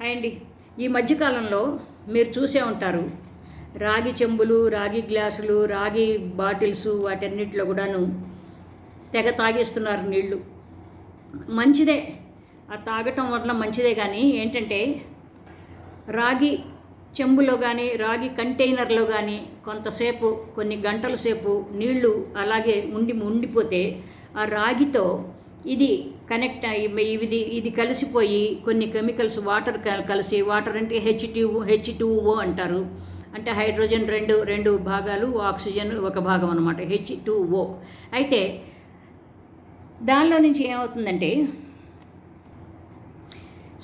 And. ఈ మధ్యకాలంలో మీరు చూసే ఉంటారు రాగి చెంబులు రాగి గ్లాసులు రాగి బాటిల్స్ వాటన్నిటిలో కూడాను తెగ తాగేస్తున్నారు నీళ్ళు మంచిదే. ఆ తాగటం వల్ల మంచిదే కానీ ఏంటంటే రాగి చెంబులో కానీ రాగి కంటైనర్లో కానీ కొంతసేపు కొన్ని గంటల సేపు నీళ్ళు అలాగే ఉండి ఉండిపోతే ఆ రాగితో ఇది కనెక్ట్ అయ్యి ఇది ఇది కలిసిపోయి కొన్ని కెమికల్స్ వాటర్ కలిసి వాటర్ అంటే హెచ్ టూ హెచ్ టూ అంటారు. అంటే హైడ్రోజన్ రెండు రెండు భాగాలు ఆక్సిజన్ ఒక భాగం అనమాట హెచ్ టూ ఓ అయితే దానిలో నుంచి ఏమవుతుందంటే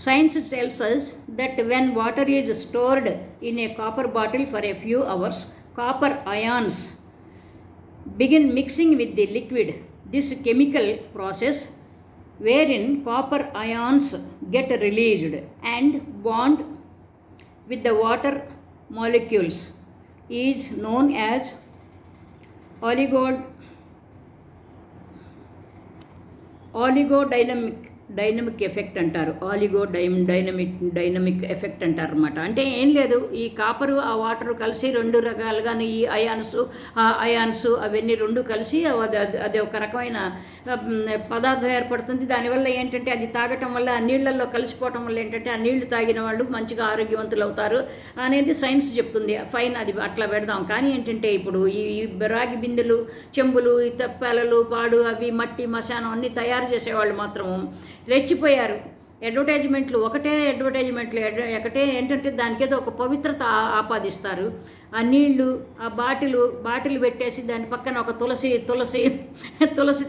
science tells that when water is stored in a copper bottle for a few hours copper ions begin mixing with the liquid this chemical process wherein copper ions get released and bond with the water molecules is known as oligodynamic. Dynamic effect అంటారు. Oligo డైమ్ dynamic dynamic effect అంటారు అనమాట అంటే ఏం లేదు ఈ కాపరు ఆ water కలిసి రెండు రకాలుగాను ఈ అయాన్స్ ఆ అయాన్స్ అవన్నీ రెండు కలిసి అది అది- ఒక రకమైన పదార్థం ఏర్పడుతుంది. దానివల్ల ఏంటంటే అది తాగటం వల్ల ఆ నీళ్ళల్లో కలిసిపోవటం వల్ల ఏంటంటే ఆ నీళ్ళు తాగిన వాళ్ళు మంచిగా ఆరోగ్యవంతులు అవుతారు అనేది సైన్స్ చెప్తుంది. ఫైన్ అది అట్లా పెడదాం. కానీ ఏంటంటే ఇప్పుడు ఈ ఈ రాగి బిందెలు చెంబులు ఈ తప్పాలలు పాడు అవి మట్టి మశానం అన్నీ తయారు చేసేవాళ్ళు మాత్రం రెచ్చిపోయారు. అడ్వర్టైజ్మెంట్లు ఒకటే అడ్వర్టైజ్మెంట్లు ఒకటే ఏంటంటే దానికేదో ఒక పవిత్రత ఆపాదిస్తారు. ఆ నీళ్ళు ఆ బాటిలు బాటిల్ పెట్టేసి దాని పక్కన ఒక తులసి తులసి తులసి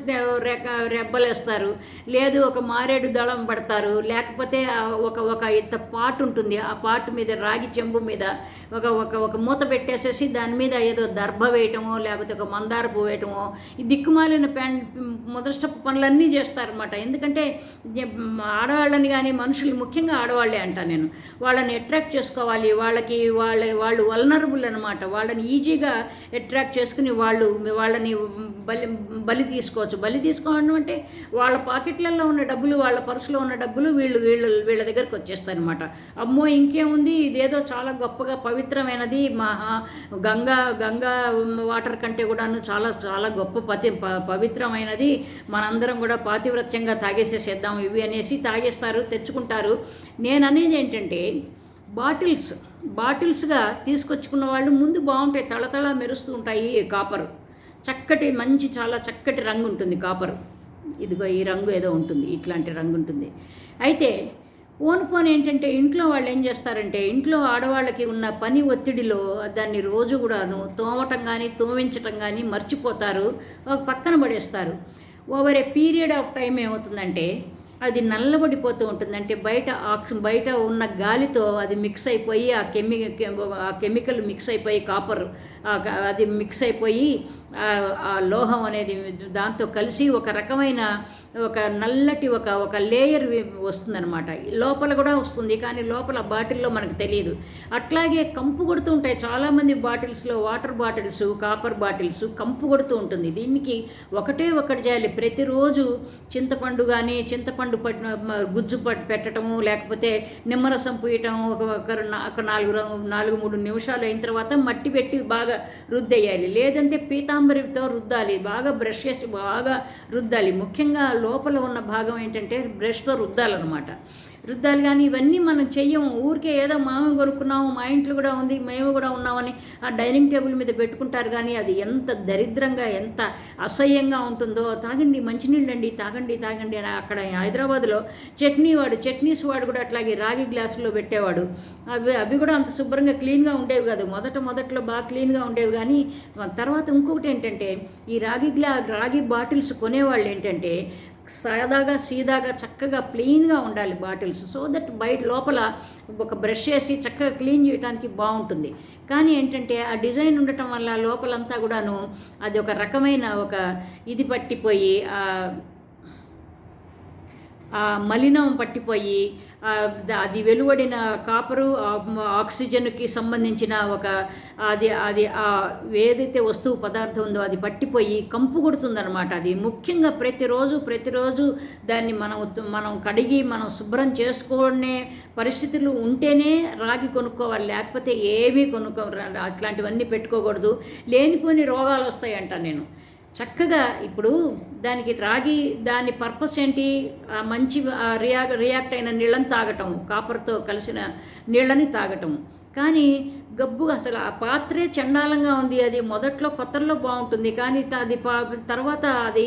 రెక్క రెబ్బలేస్తారు. లేదు ఒక మారేడు దళం పడతారు. లేకపోతే ఒక ఒక ఇంత పాటు ఉంటుంది. ఆ పాటు మీద రాగి చెంబు మీద ఒక ఒక ఒక మూత పెట్టేసేసి దాని మీద ఏదో దర్భ వేయటమో లేకపోతే ఒక మందార పువ్వు వేయటమో ఈ దిక్కుమాలిన పెన్ మొదటి పనులన్నీ చేస్తారన్నమాట. ఎందుకంటే ఆడవాళ్ళ ఆడవాళ్ళని కానీ మనుషులు ముఖ్యంగా ఆడవాళ్ళే అంటాను నేను. వాళ్ళని అట్రాక్ట్ చేసుకోవాలి. వాళ్ళకి వాళ్ళ వాళ్ళు వల్నరబుల్ అనమాట వాళ్ళని ఈజీగా అట్రాక్ట్ చేసుకుని వాళ్ళు వాళ్ళని బలి బలి తీసుకోవచ్చు. బలి తీసుకోవడం అంటే వాళ్ళ పాకెట్లలో ఉన్న డబ్బులు వాళ్ళ పర్సులో ఉన్న డబ్బులు వీళ్ళు వీళ్ళు వీళ్ళ దగ్గరికి వచ్చేస్తాయి అనమాట అమ్మో ఇంకేముంది? ఇదేదో చాలా గొప్పగా పవిత్రమైనది. మహా గంగా గంగా వాటర్ కంటే కూడాను చాలా చాలా గొప్ప పతి పవిత్రమైనది. మనందరం కూడా పాతివ్రత్యంగా తాగేసేసేద్దాం ఇవి అనేసి చేస్తారు తెచ్చుకుంటారు. నేను అనేది ఏంటంటే బాటిల్స్ బాటిల్స్గా తీసుకొచ్చుకున్న వాళ్ళు ముందు బాగుంటాయి తళతళ మెరుస్తూ ఉంటాయి కాపరు కాపర్. చక్కటి మంచి చాలా చక్కటి రంగు ఉంటుంది కాపర్. ఇదిగో ఈ రంగు ఏదో ఉంటుంది ఇట్లాంటి రంగు ఉంటుంది. అయితే పోను పోను ఏంటంటే ఇంట్లో వాళ్ళు ఏం చేస్తారంటే ఇంట్లో ఆడవాళ్ళకి ఉన్న పని ఒత్తిడిలో దాన్ని రోజు కూడాను తోమటం కానీ తోమించటం కానీ మర్చిపోతారు ఒక పక్కన పడేస్తారు. Over a period of time ఏమవుతుందంటే అది నల్లబడిపోతూ ఉంటుంది. అంటే బయట బయట ఉన్న గాలితో అది మిక్స్ అయిపోయి ఆ కెమి ఆ కెమికల్ మిక్స్ అయిపోయి కాపర్ ఆ అది మిక్స్ అయిపోయి ఆ- ఆ లోహం అనేది దాంతో కలిసి ఒక రకమైన ఒక నల్లటి ఒక ఒక లేయర్ వస్తుందన్నమాట. లోపల కూడా వస్తుంది కానీ లోపల బాటిల్లో మనకు తెలియదు. అట్లాగే కంపు కొడుతూ ఉంటాయి. చాలామంది బాటిల్స్లో వాటర్ బాటిల్స్ కాపర్ బాటిల్స్ కంపు కొడుతూ ఉంటుంది. దీనికి ఒకటే ఒకటి చేయాలి. ప్రతిరోజు చింతపండు కానీ చింతపండు పట్టిన గుజ్జు పట్ పెట్టడము లేకపోతే నిమ్మరసం పూయటం ఒక ఒక నాలుగు నాలుగు మూడు నిమిషాలు అయిన తర్వాత మట్టి పెట్టి బాగా రుద్దేయాలి. లేదంటే పీతాంబరితో రుద్దాలి. బాగా బ్రష్ చేసి బాగా రుద్దాలి. ముఖ్యంగా లోపల ఉన్న భాగం ఏంటంటే బ్రష్తో రుద్దాలన్నమాట. రుద్దాలి కానీ ఇవన్నీ మనం చెయ్యము. ఊరికే ఏదో మేము కొనుక్కున్నాము మా ఇంట్లో కూడా ఉంది మేము కూడా ఉన్నామని ఆ డైనింగ్ టేబుల్ మీద పెట్టుకుంటారు కానీ అది ఎంత దరిద్రంగా ఎంత అసహ్యంగా ఉంటుందో. తాగండి మంచినీళ్ళు అండి తాగండి తాగండి అని అక్కడ హైదరాబాద్లో చట్నీ వాడు చట్నీస్ వాడు కూడా అట్లాగే రాగి గ్లాసులో పెట్టేవాడు. అవి అవి కూడా అంత శుభ్రంగా క్లీన్గా ఉండేవి కాదు. మొదట మొదట్లో బాగా క్లీన్గా ఉండేవి కానీ తర్వాత ఇంకొకటి ఏంటంటే ఈ రాగి గ్లా రాగి బాటిల్స్ కొనేవాళ్ళు ఏంటంటే సాదాగా సీదాగా చక్కగా క్లీన్గా ఉండాలి బాటిల్స్. సో దట్ బయట లోపల ఒక బ్రష్ చేసి చక్కగా క్లీన్ చేయడానికి బాగుంటుంది. కానీ ఏంటంటే ఆ డిజైన్ ఉండటం వల్ల లోపలంతా కూడాను అది ఒక రకమైన ఒక ఇది పట్టిపోయి మలినం పట్టిపోయి అది వెలువడిన కాపరు ఆక్సిజన్కి సంబంధించిన ఒక అది అది ఆ ఏదైతే వస్తువు పదార్థం ఉందో అది పట్టిపోయి కంపు కొడుతుందనమాట అది. ముఖ్యంగా ప్రతిరోజు ప్రతిరోజు దాన్ని మనం మనం కడిగి మనం శుభ్రం చేసుకునే పరిస్థితులు ఉంటేనే రాగి కొనుక్కోవాలి. లేకపోతే ఏమీ కొనుక్కో అట్లాంటివన్నీ పెట్టుకోకూడదు. లేనిపోని రోగాలు వస్తాయంట నేను. చక్కగా ఇప్పుడు దానికి రాగి దాని పర్పస్ ఏంటి? ఆ మంచి ఆ రియా రియాక్ట్ అయిన నీళ్ళని తాగటం కాపర్తో కలిసిన నీళ్ళని తాగటం. కానీ గబ్బు అసలు ఆ పాత్రే చండాలంగా ఉంది. అది మొదట్లో కొత్తల్లో బాగుంటుంది. కానీ అది పా తర్వాత అది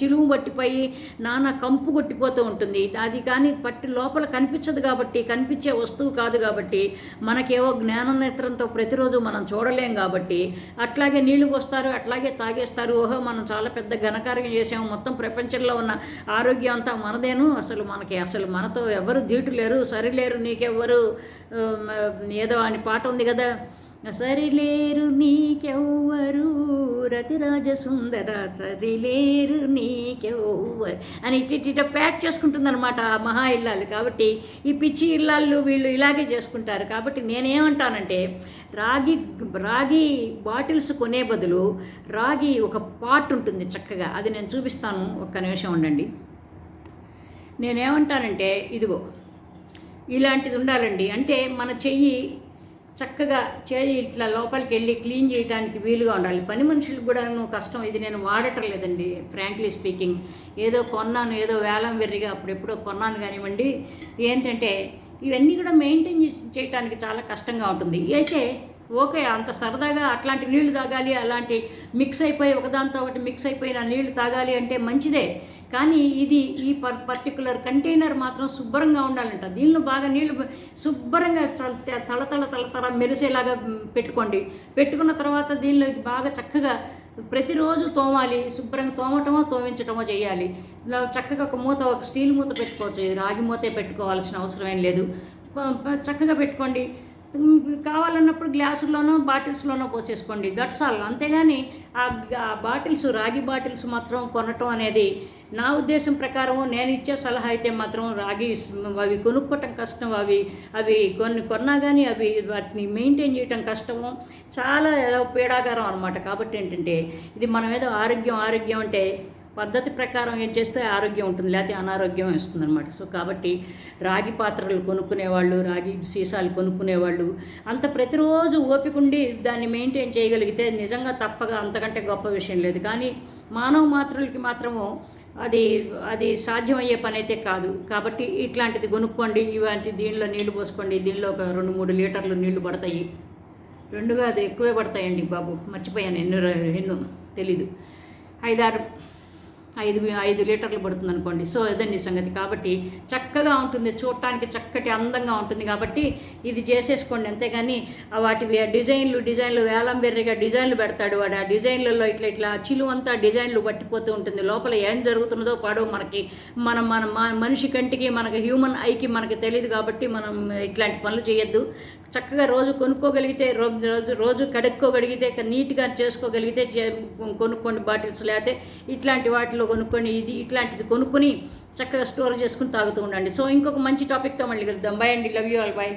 చిలువు పట్టిపోయి నానా కంపు కొట్టిపోతూ ఉంటుంది. అది కానీ పట్టి లోపల కనిపించదు కాబట్టి కనిపించే వస్తువు కాదు కాబట్టి మనకేవో జ్ఞాన నేత్రంతో ప్రతిరోజు మనం చూడలేం కాబట్టి అట్లాగే నీళ్ళు పోస్తారు అట్లాగే తాగేస్తారు. ఓహో మనం చాలా పెద్ద ఘనకార్యం చేసాము మొత్తం ప్రపంచంలో ఉన్న ఆరోగ్యం అంతా మనదేను. అసలు మనకి అసలు మనతో ఎవరు ధీటు లేరు సరిలేరు నీకెవ్వరు ఏదో అని పాట ఉంది కదా సరిలేరు నీకెవ్వరు? రతిరాజ సుందర సరిలేరు నీకెవ్వరు? అని ఇటు ఇటు ఇటు ప్యాక్ చేసుకుంటుందనమాట ఆ మహా ఇల్లాలు. కాబట్టి ఈ పిచ్చి ఇల్లాళ్ళు వీళ్ళు ఇలాగే చేసుకుంటారు. కాబట్టి నేనేమంటానంటే రాగి రాగి బాటిల్స్ కొనే బదులు రాగి ఒక పాట్ ఉంటుంది చక్కగా. అది నేను చూపిస్తాను. ఒక్క నిమిషం ఉండండి. నేనేమంటానంటే ఇదిగో ఇలాంటిది ఉండాలండి. అంటే మన చెయ్యి చక్కగా చేయి ఇట్లా లోపలికి వెళ్ళి క్లీన్ చేయడానికి వీలుగా ఉండాలి. పని మనుషులకు కూడా కష్టం. ఇది నేను వాడటం లేదండి ఫ్రాంక్లీ స్పీకింగ్ ఏదో కొన్నాను ఏదో వేలం వెర్రిగా అప్పుడెప్పుడో కొన్నాను కానివ్వండి. ఏంటంటే ఇవన్నీ కూడా మెయింటైన్ చేసి చేయడానికి చాలా కష్టంగా ఉంటుంది. అయితే ఓకే అంత సరదాగా అట్లాంటి నీళ్ళు తాగాలి అలాంటి మిక్స్ అయిపోయి ఒకదాంతో ఒకటి మిక్స్ అయిపోయిన నీళ్ళు తాగాలి అంటే మంచిదే. కానీ ఇది ఈ పర్ పర్టికులర్ కంటైనర్ మాత్రం శుభ్రంగా ఉండాలంట. దీనిలో బాగా నీళ్ళు శుభ్రంగా చ- తల తల తల తల మెరిసేలాగా పెట్టుకోండి. పెట్టుకున్న తర్వాత దీనిలో బాగా చక్కగా ప్రతిరోజు తోమాలి. శుభ్రంగా తోమటమో తోమించటమో చేయాలి. చక్కగా ఒక మూత ఒక స్టీల్ మూత పెట్టుకోవచ్చు. రాగి మూతే పెట్టుకోవాల్సిన అవసరం ఏం లేదు. చక్కగా పెట్టుకోండి. కావాలన్నప్పుడు గ్లాసుల్లోనో బాటిల్స్లోనో పోసేసుకోండి. That's all. అంతేగాని ఆ బాటిల్స్ రాగి బాటిల్స్ మాత్రం కొనటం అనేది నా ఉద్దేశం ప్రకారం నేను ఇచ్చే సలహా అయితే మాత్రం రాగి అవి కొనుక్కోవటం కష్టం. అవి అవి కొన్ని కొన్నా కానీ అవి వాటిని మెయింటైన్ చేయటం కష్టము. చాలా ఏదో పీడాకారం అనమాట కాబట్టి ఏంటంటే ఇది మనం ఏదో ఆరోగ్యం ఆరోగ్యం అంటే పద్ధతి ప్రకారం ఏం చేస్తే ఆరోగ్యం ఉంటుంది లేకపోతే అనారోగ్యం వస్తుంది అనమాట సో కాబట్టి రాగి పాత్రలు కొనుక్కునేవాళ్ళు రాగి సీసాలు కొనుక్కునేవాళ్ళు అంత ప్రతిరోజు ఓపికండి దాన్ని మెయింటైన్ చేయగలిగితే నిజంగా తప్పగా అంతకంటే గొప్ప విషయం లేదు. కానీ మానవ మాత్రులకి మాత్రము అది అది సాధ్యమయ్యే పని అయితే కాదు. కాబట్టి ఇట్లాంటిది కొనుక్కోండి ఇలాంటి దీనిలో నీళ్ళు పోసుకోండి దీనిలో ఒక రెండు మూడు లీటర్లు నీళ్ళు పడతాయి. రెండుగా అది ఎక్కువే పడతాయండి బాబు. మర్చిపోయాను ఎన్నో ఎన్నో తెలీదు. ఐదారు ఐదు ఐదు లీటర్లు పడుతుంది అనుకోండి. సో ఇదండి సంగతి. కాబట్టి చక్కగా ఉంటుంది. చూడటానికి చక్కటి అందంగా ఉంటుంది కాబట్టి ఇది చేసేసుకోండి. అంతేగాని వాటి డిజైన్లు డిజైన్లు వేలం బెర్రిగా డిజైన్లు పెడతాడు వాడు. ఆ డిజైన్లలో ఇట్లా ఇట్లా చిలువంతా డిజైన్లు పట్టిపోతూ ఉంటుంది. లోపల ఏం జరుగుతున్నదో పాడో మనకి మనం మన మనిషి కంటికి మనకి హ్యూమన్ ఐకి మనకి తెలియదు కాబట్టి మనం ఇట్లాంటి పనులు చేయొద్దు. చక్కగా రోజు కొనుక్కోగలిగితే రోజు రోజు రోజు కడుక్కోగలిగితే నీట్గా చేసుకోగలిగితే చే- కొనుక్కోండి బాటిల్స్ లేకపోతే ఇట్లాంటి వాటిలో కొనుక్కొని ఇది ఇట్లాంటిది కొనుక్కొని చక్కగా స్టోర్ చేసుకుని తాగుతూ ఉండండి. సో ఇంకొక మంచి టాపిక్తో మళ్ళీ కలుద్దాం. బై అండి. Love you all by